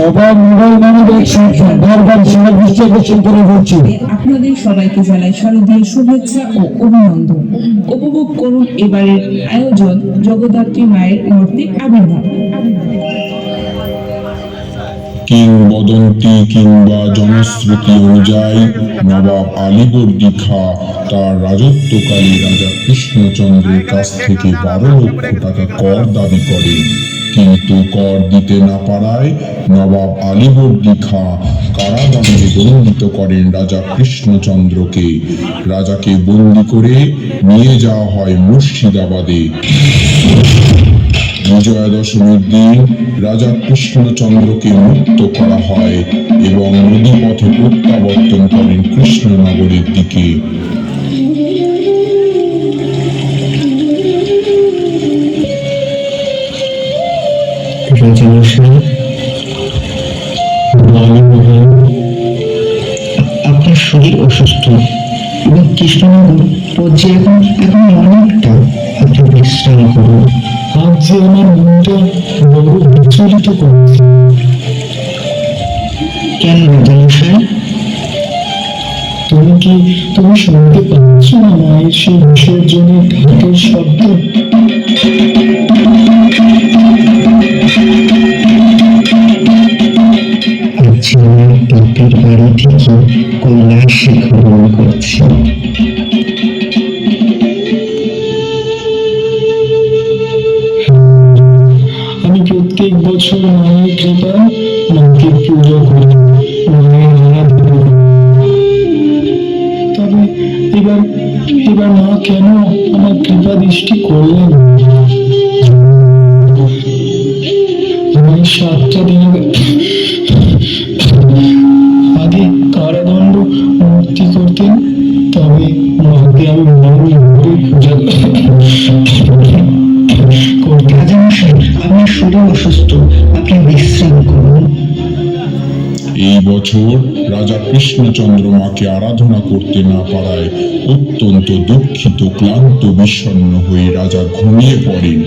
সবার মোবাইল মানে বারবার সবার আকর্ষণ করে বলছি। আপনাদের সবাইকে জানাই শারদীয় শুভেচ্ছা ও অভিনন্দন। উপভোগ করুন এবারের আয়োজন জগদ্ধাত্রী মায়ের মূর্তি আবির্ভাব। কিংবদন্তি কিংবা জনশ্রুতি অনুযায়ী নবাব আলীবর্দী খা তার রাজত্বকালী রাজা কৃষ্ণচন্দ্রের কাছ থেকে বারো লক্ষ টাকা কর দাবি করে কিন্তু কর দিতে না পারায় নবাব আলীবর্দী খা কারাদণ্ডে দণ্ডিত করেন রাজা কৃষ্ণচন্দ্রকে। রাজাকে বন্দি করে নিয়ে যাওয়া হয় মুর্শিদাবাদে। বিজয়া দশমীর দিন রাজা কৃষ্ণচন্দ্রকে মুক্ত করা হয় এবং নদীপথে প্রত্যাবর্তন করেন কৃষ্ণনগরের দিকে। আপনার শরীর অসুস্থ। এবং কৃষ্ণনগর পর্যে এখন এখন অনেকটা আপনি বিশ্রাম করুন। আজ যে আমার মনটা বড় বিচলিত করছে। কেন রাজামশাই তুমি কি তুমি শুনতে পাচ্ছ না মায়ের সেই বিসর্জনের ঘাটের শব্দ? বছর মায়ের কৃপা মাকে পুজো করি মায়ের করি। তবে এবার এবার মা কেন আমার কৃপা দৃষ্টি করলেন আমি সাতটা দিন আগে কারাদণ্ড মুক্তি করতেন তবে মাকে আমি মনে ভরে পূজা করতে আপনার শরীর অসুস্থ আপনি বিশ্রাম করুন এই বছর রাজা কৃষ্ণচন্দ্র মাকে আরাধনা করতে না পারায় অত্যন্ত দুঃখিত ক্লান্ত বিষণ্ণ হয়ে রাজা ঘুমিয়ে পড়েন।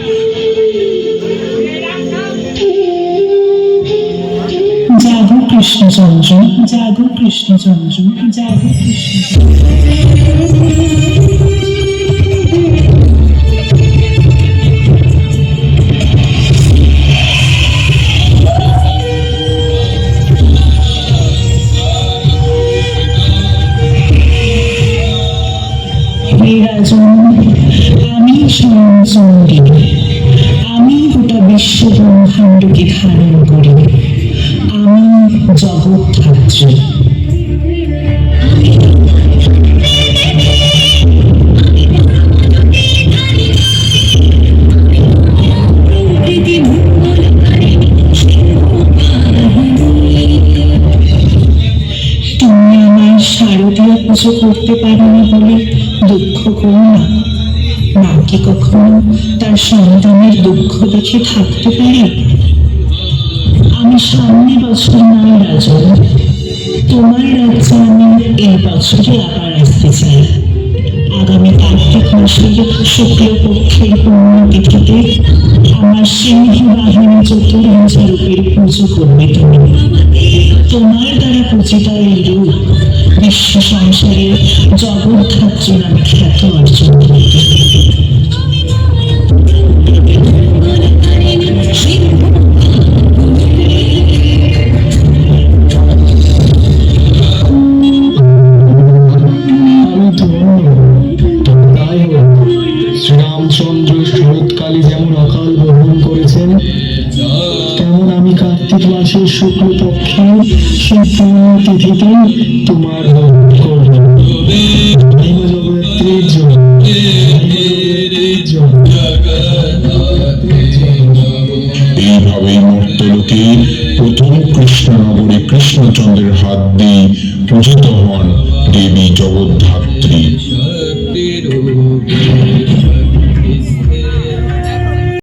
জাগো কৃষ্ণচন্দ্র জাগো কৃষ্ণচন্দ্র জাগো কৃষ্ণচন্দ্র। আমি স্বয়ংচন্দ্রী আমি গোটা বিশ্ব ব্রহ্মাণ্ডকে ধারণ করি। আমি জগৎ ধাত্রী পুজো করতে পারোনি বলে দুঃখ করো না। মা কি কখনো তার সন্তানের দুঃখ দেখে থাকতে পারে? আমি সামনে বছর নয় রাজন তোমার রাজ্যে আমি এই বছরে আবার আসতে চাই। আগামী কার্তিক মাসের শুক্লপক্ষের পুণ্যতিথিতে আমার সিংহ বাহিনী চতুর্ভুজ রূপের পুজো করবে তুমি তোমার দ্বারা পূজিত এই রূপ বিশ্ব সংসারে জগদ্ধাত্রী গ্রহণ করেছেন। তেমন আমি কার্তিক মাসের শুক্লপক্ষে সেই পূর্ণ তিথিতে তোমার কৃষ্ণনগরে কৃষ্ণচন্দ্রের হাত দিয়ে পূজিত হন দেবী জগদ্ধাত্রী।